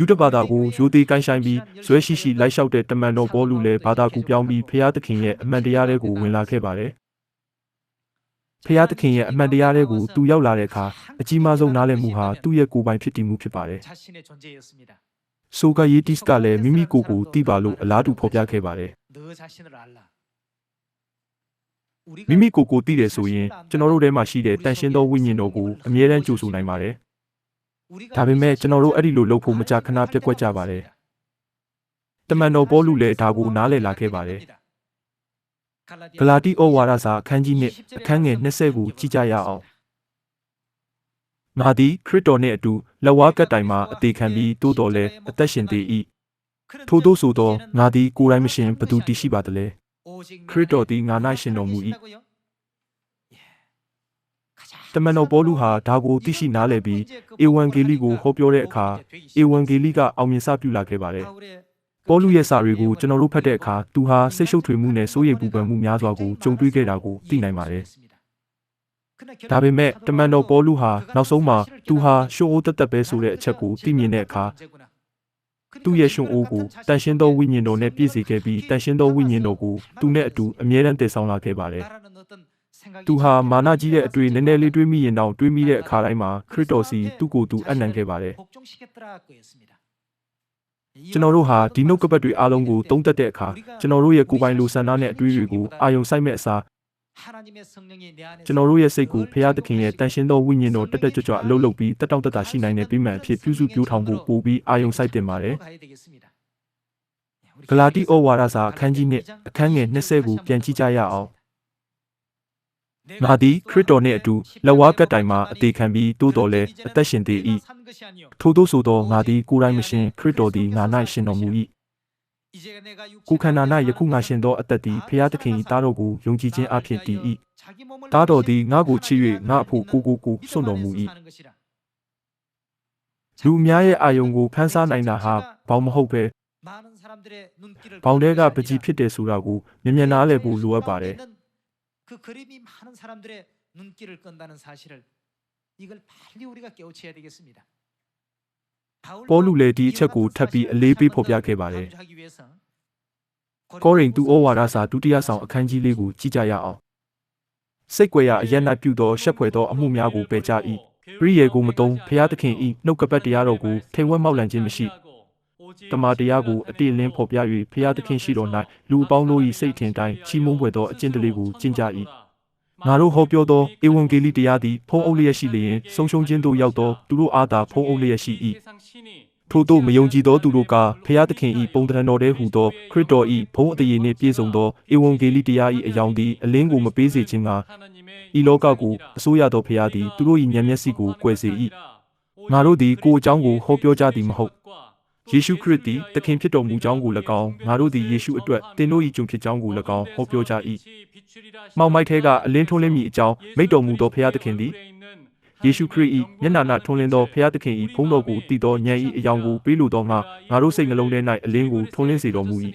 ယူတဘာသာကိုရိုသေကိုင်းဆိုင်ပြီးဇွဲရှိရှိလိုက်လျှောက်တဲ့တမန်တော်ပေါ်လူလည်းဘာသာကူပြောင်းပြီးဖျားသခင်ရဲ့အမှန်တရားတွေကိုဝင်လာခဲ့ပါတယ်။ဖျားသခင်ရဲ့အမှန်တရားတွေကိုသူရောက်လာတဲ့အခါအကြီးမားဆုံးနားလည်မှုဟာသူ့ရဲ့ကိုယ်ပိုင်ဖြစ်တည်မှုဖြစ်ပါတယ်။ဆိုဂါယေတိစ်ကလည်းမိမိကိုယ်ကိုသိပါလို့အလားတူဖော်ပြခဲ့ပါတယ်။မိမိကိုယ်ကိုသိတယ်ဆိုရင်ကျွန်တော်တို့ထဲမှာရှိတဲ့တန်ရှင်းသောဝိညာဉ်တော်ကိုအမြဲတမ်းကြိုဆိုနိုင်ပါတယ်။ ဒါပေမဲ့ကျွန်တော်တို့အဲ့ဒီလိုလုပ်ဖို့မကြာခဏပြက်ကွက်ကြပါတယ်တမန်တော်ဘောလူလည်းဒါကိုနားလည်လာခဲ့ပါတယ်ဂလာတိဩဝါဒစာအခန်းကြီး1အခန်းငယ်20ကိုကြည့်ကြရအောင်ငါသည်ခရစ်တော်နှင့်အတူလက်ဝါးကပ်တိုင်မှာအသေးခံပြီးတိုးတော်လဲအသက်ရှင်သေး၏ထို့သောဆိုသောငါသည်ကိုယ်တိုင်မရှင်ဘသူတည်ရှိပါသလဲခရစ်တော်သည်ငါ၌ရှင်တော်မူ၏ တမန်တော်ဘောလူဟာဒါကိုသိရှိနားလည်ပြီးဧဝံဂေလိကိုဟောပြောတဲ့အခါဧဝံဂေလိကအောင်မြင်စပြုလာခဲ့ပါတယ်ပေါလုရဲ့စာတွေကိုကျွန်တော်တို့ဖတ်တဲ့အခါသူဟာစိတ်ရှုပ်ထွေးမှုနဲ့စိုးရိမ်ပူပန်မှုများစွာကိုကြုံတွေ့ခဲ့တာကိုသိနိုင်ပါတယ်ဒါပေမဲ့တမန်တော်ပေါလုဟာနောက်ဆုံးမှာသူဟာရှုံအိုးတက်တက်ပဲဆိုတဲ့အချက်ကိုသိမြင်တဲ့အခါသူ့ရဲ့ရှုံအိုးကိုတန်ရှင်းသောဝိညာဉ်တော်နဲ့ပြည့်စေခဲ့ပြီးတန်ရှင်းသောဝိညာဉ်တော်ကိုသူနဲ့အတူအမြဲတမ်းတည်ဆောင်လာခဲ့ပါတယ် သူဟာမာနကြီးတဲ့အတွေ့နည်းနည်းလေးတွေးမိရင်တော့တွေးမိတဲ့အခါတိုင်းမှာခရစ်တော်စီသူ့ကိုယ်သူအနံ့ခဲ့ပါတယ်ကျွန်တော်တို့ဟာဒီနှုတ်ကပတ်တွေအားလုံးကိုသုံးသပ်တဲ့အခါကျွန်တော်တို့ရဲ့ကိုယ်ပိုင်လူဆန္ဒနဲ့အတွေးတွေကိုအာယုံစိုက်မဲ့အစားကျွန်တော်တို့ရဲ့စိတ်ကိုဖရာသခင်ရဲ့တန်ရှင်းသောဝိညာဉ်တော်တက်တက်ကြွကြွအလုပ်လုပ်ပြီးတက်တောင့်တက်တာရှိနိုင်တဲ့ပြီးမှန်အဖြစ်ပြုစုပြောင်းထောင်ဖို့ပို့ပြီးအာယုံစိုက်တင်ပါတယ်ဂလာတိဩဝါဒစာအခန်းကြီး1အခန်းငယ်20ကိုပြန်ကြည့်ကြရအောင် ငါသည်ခရစ်တော်နှင့်အတူလက်ဝါးကပ်တိုင်မှာအသေးခံပြီးတိုးတော်လဲအသက်ရှင်သေး၏ထို့သောဆိုသောငါသည်ကိုယ်တိုင်မရှင်ခရစ်တော်သည်ငါ၌ရှင်တော်မူ၏ကိုယ်ခန္ဓာ၌ယခုငါရှင်သောအသက်သည်ဖျားသခင်၏တားတော်ကိုယုံကြည်ခြင်းအဖြစ်တည်၏တားတော်သည်ငါ့ကိုချစ်၍ငါ့အဖို့ကိုကိုကိုစွန့်တော်မူ၏လူအများရဲ့အာယုံကိုဖန်ဆားနိုင်တာဟာဘောင်မဟုတ်ပဲဘောင်တဲကပကြီးဖြစ်တယ်ဆိုတာကိုမြင်မြန်နားလည်ဖို့လိုအပ်ပါတယ် 그 그림이 많은 사람들의 눈길을 끈다는 사실을 이걸 빨리 우리가 깨우쳐야 되겠습니다. ပေါလုလည်းဒီအချက်ကိုထပ်ပြီးအလေးပေးဖော်ပြခဲ့ပါတယ် 강조하기 위해서 ကောရိန္သုဩဝါဒစာဒုတိယဆောင်အခန်းကြီးလေးကိုကြည့်ကြရအောင်စိတ်ကြွယ်ရာအရဏပြုသောရှက်ဖွယ်သောအမှုများကိုပယ်ကြ၏ပရိယေကိုမတုံးဖျားသခင်ဤနှုတ်ကပတ်တရားတော်ကိုထိမ်ဝဲမောက်လန့်ခြင်းမရှိ တမန်တရားကိုအတိအလင်းဖော်ပြ၍ဖျားသခင်ရှိတော်၌လူအပေါင်းတို့၏စိတ်ထင်တိုင်းချီးမွမ်းဖွယ်သောအကျင့်တလေးကိုကျင့်ကြ၏ငါတို့ဟောပြောသောဧဝံဂေလိတရားသည်ဖုံးအုပ်လျက်ရှိလျင်ဆုံးရှုံးခြင်းသို့ရောက်သောသူတို့အားသာဖုံးအုပ်လျက်ရှိ၏ထို့သောမယုံကြည်သောသူတို့ကဖျားသခင်၏ပုံတရံတော်တည်းဟူသောခရစ်တော်၏ဘုန်းအတရေနှင့်ပြည့်စုံသောဧဝံဂေလိတရား၏အယောင်သည်အလင်းကိုမပေးစေခြင်းကဤလောကကိုအစိုးရသောဖျားသည်သူတို့၏ဉာဏ်မျက်စိကိုကွယ်စေ၏ငါတို့သည်ကိုယ်အကြောင်းကိုဟောပြောကြသည်မဟုတ် ယေရှုခရစ်သည်သခင်ဖြစ်တော်မူကြောင်းကို၎င်းငါတို့သည်ယေရှုအတွက်သင်တို့၏ဂျုံဖြစ်ကြောင်းကို၎င်းဟောပြောကြ၏မှောင်မိုက်ထဲကအလင်းထွန်းလင်းမိအကြောင်းမိတ်တော်မူသောဖျားသခင်သည်ယေရှုခရစ်၏မျက်နှာ၌ထွန်းလင်းသောဖျားသခင်၏ဘုန်းတော်ကိုတည်သောဉာဏ်၏အယောင်ကိုပေးလိုသောငါငါတို့စိတ်နှလုံးထဲ၌အလင်းကိုထွန်းလင်းစေတော်မူ၏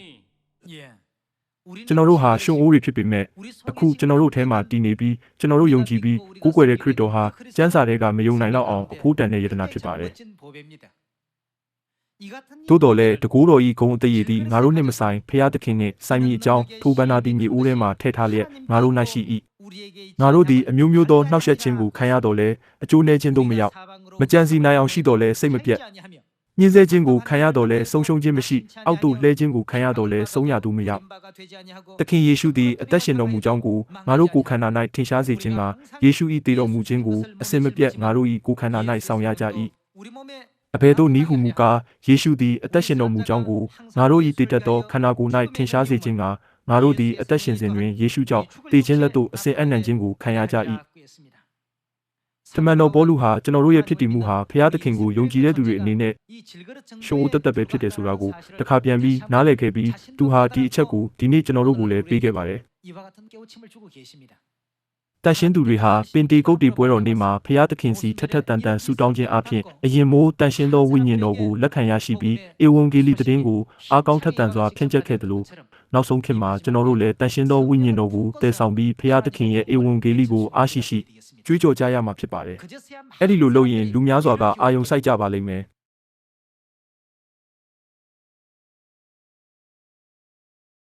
ကျွန်တော်တို့ဟာရှင်အိုးတွေဖြစ်ပေမဲ့အခုကျွန်တော်တို့ထဲမှာတည်နေပြီးကျွန်တော်တို့ယုံကြည်ပြီးကိုးကွယ်တဲ့ခရစ်တော်ဟာကျမ်းစာထဲကမယုံနိုင်တော့အောင်အဖို့တန်တဲ့ယတနာဖြစ်ပါတယ် သို့တော်လည်းတကူတော်ဤဂုံအသေးရည်သည်ငါတို့နှင့်မဆိုင်ဖျားသခင်နှင့်ဆိုင်မိအကြောင်းထိုဘန္နာသည်မြေအိုးထဲမှာထည့်ထားလျက်ငါတို့၌ရှိ၏ငါတို့သည်အမျိုးမျိုးသောနှောက်ယှက်ခြင်းကိုခံရတော်လဲအကျိုးနည်းခြင်းတို့မရောက်မကြံစီနိုင်အောင်ရှိတော်လဲစိတ်မပြတ်ညှင်းဆဲခြင်းကိုခံရတော်လဲဆုံးရှုံးခြင်းမရှိအောက်သို့လှဲခြင်းကိုခံရတော်လဲဆုံးရသူမရောက်သခင်ယေရှုသည်အသက်ရှင်တော်မူကြောင်းကိုငါတို့ကိုယ်ခန္ဓာ၌ထင်ရှားစေခြင်းကယေရှု၏တည်တော်မူခြင်းကိုအစင်မပြတ်ငါတို့၏ကိုယ်ခန္ဓာ၌ဆောင်ရကြ၏ အဘယ်သို့နည်းဟုမူကားယေရှုသည်အသက်ရှင်တော်မူကြောင်းကိုငါတို့၏တည်တတ်သောခန္ဓာကိုယ်၌ထင်ရှားစေခြင်းကငါတို့သည်အသက်ရှင်စဉ်တွင်ယေရှုကြောင့်တည်ခြင်းလက်သို့အစဉ်အနှံ့ခြင်းကိုခံရကြ၏တမန်တော်ပေါလုဟာကျွန်တော်တို့ရဲ့ဖြစ်တည်မှုဟာဖျားသခင်ကိုယုံကြည်တဲ့သူတွေအနေနဲ့ရှုံးတက်တက်ပဲဖြစ်တယ်ဆိုတာကိုတခါပြန်ပြီးနားလည်ခဲ့ပြီးသူဟာဒီအချက်ကိုဒီနေ့ကျွန်တော်တို့ကိုလည်းပေးခဲ့ပါတယ် တန်ရှင်းသူတွေဟာပင်တေကုတ်တီပွဲတော်နေ့မှာဖျားသခင်စီထက်ထက်တန်တန်ဆူတောင်းခြင်းအပြင်အရင်မိုးတန်ရှင်းသောဝိညာဉ်တော်ကိုလက်ခံရရှိပြီးဧဝံဂေလိသတင်းကိုအားကောင်းထက်သန်စွာဖြန့်ကျက်ခဲ့တယ်လို့နောက်ဆုံးခေတ်မှာကျွန်တော်တို့လည်းတန်ရှင်းသောဝိညာဉ်တော်ကိုတည်ဆောင်ပြီးဖျားသခင်ရဲ့ဧဝံဂေလိကိုအားရှိရှိကြွေးကြော်ကြရမှာဖြစ်ပါတယ်။အဲ့ဒီလိုလုပ်ရင်လူများစွာကအာယုံစိုက်ကြပါလိမ့်မယ်။